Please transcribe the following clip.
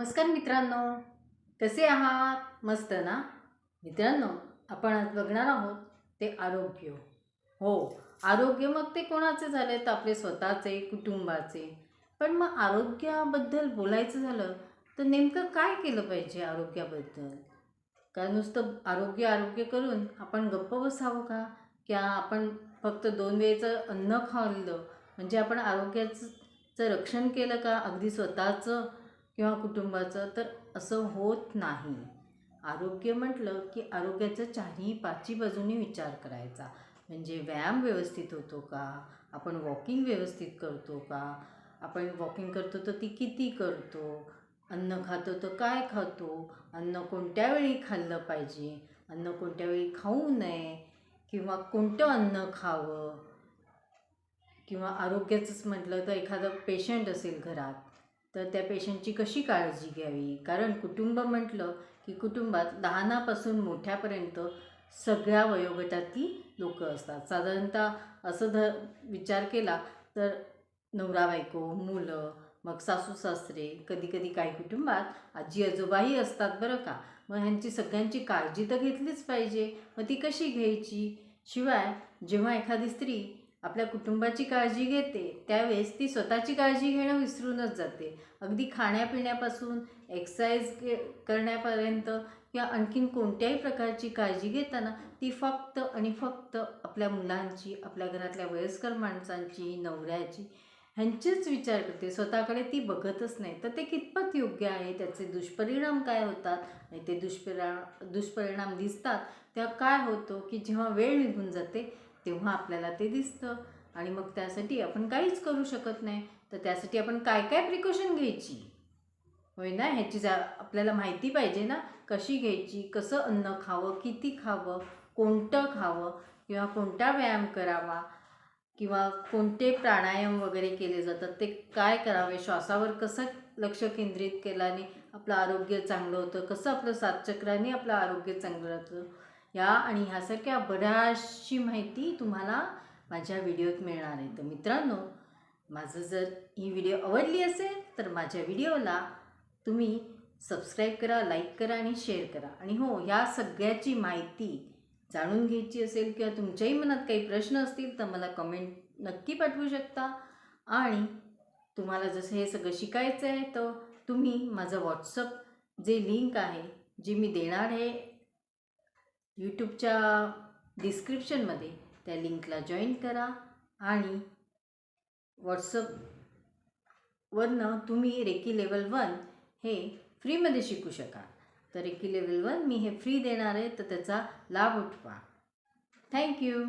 नमस्कार मित्रांनो. कसे आहात? मस्त ना? मित्रांनो आपण आज बघणार आहोत ते आरोग्य. हो आरोग्य मग ते कोणाचे झाले तर आपले स्वतःचे कुटुंबाचे. पण मग आरोग्याबद्दल बोलायचं झालं तर नेमकं काय केलं पाहिजे आरोग्याबद्दल? का नुसतं आरोग्य आरोग्य करून आपण गप्प बसावं का? किंवा आपण फक्त दोन वेळेचं अन्न खाल्लं म्हणजे आपण आरोग्याचं रक्षण केलं का? अगदी स्वतःचं किंवा कुटुंबाचं तर असं होत नाही. आरोग्य म्हटलं की आरोग्याचं चारही पाचही बाजूनी विचार करायचा. म्हणजे व्यायाम व्यवस्थित होतो का? आपण वॉकिंग व्यवस्थित करतो का? आपण वॉकिंग करतो तर ती किती करतो? अन्न खातो तर काय खातो? अन्न कोणत्या वेळी खाल्लं पाहिजे? अन्न कोणत्या वेळी खाऊ नये? किंवा कोणतं अन्न खावं? किंवा आरोग्याचंच म्हटलं तर एखादं पेशंट असेल घरात तर त्या पेशंटची कशी काळजी घ्यावी? कारण कुटुंब म्हटलं की कुटुंबात लहानापासून मोठ्यापर्यंत सगळ्या वयोगटातली लोकं असतात. साधारणतः असं ध विचार केला तर नवरा बायको मुलं मग सासू सासरे कधी कधी काही कुटुंबात आजी आजोबाही असतात बरं का. मग ह्यांची सगळ्यांची काळजी तर घेतलीच पाहिजे. मग ती कशी घ्यायची? शिवाय जेव्हा एखादी स्त्री आपल्या कुटुंबाची काळजी घेते त्यावेळेस ती स्वतःची काळजी घेणं विसरूनच जाते. अगदी खाण्यापिण्यापासून एक्सरसाइज करण्यापर्यंत किंवा आणखीन कोणत्याही प्रकारची काळजी घेताना ती फक्त आणि फक्त आपल्या मुलांची आपल्या घरातल्या वयस्कर माणसांची नवऱ्याची ह्यांचेच विचार करते. स्वतःकडे ती बघतच नाही. तर ते कितपत योग्य आहे? त्याचे दुष्परिणाम काय होतात? आणि ते दुष्परिणाम दुष्परिणाम दिसतात तेव्हा काय होतं? की जेव्हा वेळ निघून जाते तेव्हा आपल्याला ते दिसतं. आणि मग त्यासाठी आपण काहीच करू शकत नाही. तर त्यासाठी आपण काय काय प्रिकॉशन घ्यायची? होय ना? ह्याची जा आपल्याला माहिती पाहिजे ना? कशी घ्यायची? कसं अन्न खावं? किती खावं? कोणतं खावं? किंवा कोणता व्यायाम करावा? किंवा कोणते प्राणायाम वगैरे केले जातात? ते काय करावे? श्वासावर कसं लक्ष केंद्रित केल्याने आपलं आरोग्य चांगलं होतं? कसं आपलं सातचक्राने आपलं आरोग्य चांगलं राहतं या आणि ह्यासारख्या बऱ्याचशी माहिती तुम्हाला माझ्या व्हिडिओत मिळणार आहे. तर मित्रांनो माझं जर ही व्हिडिओ आवडली असेल तर माझ्या व्हिडिओला तुम्ही सबस्क्राईब करा लाईक करा आणि शेअर करा. आणि हो ह्या सगळ्याची माहिती जाणून घ्यायची असेल किंवा तुमच्याही मनात काही प्रश्न असतील तर मला कमेंट नक्की पाठवू शकता. आणि तुम्हाला जसं हे सगळं शिकायचं आहे तर तुम्ही माझं व्हॉट्सअप जे लिंक आहे जी मी देणार आहे यूट्यूबच्या डिस्क्रिप्शनमध्ये त्या लिंकला जॉईन करा आणि व्हॉट्सअपवरनं तुम्ही रेकी लेवल वन हे फ्रीमध्ये शिकू शकाल. तर रेकी लेवल वन मी हे फ्री देणार आहे तर त्याचा लाभ उठवा. थँक्यू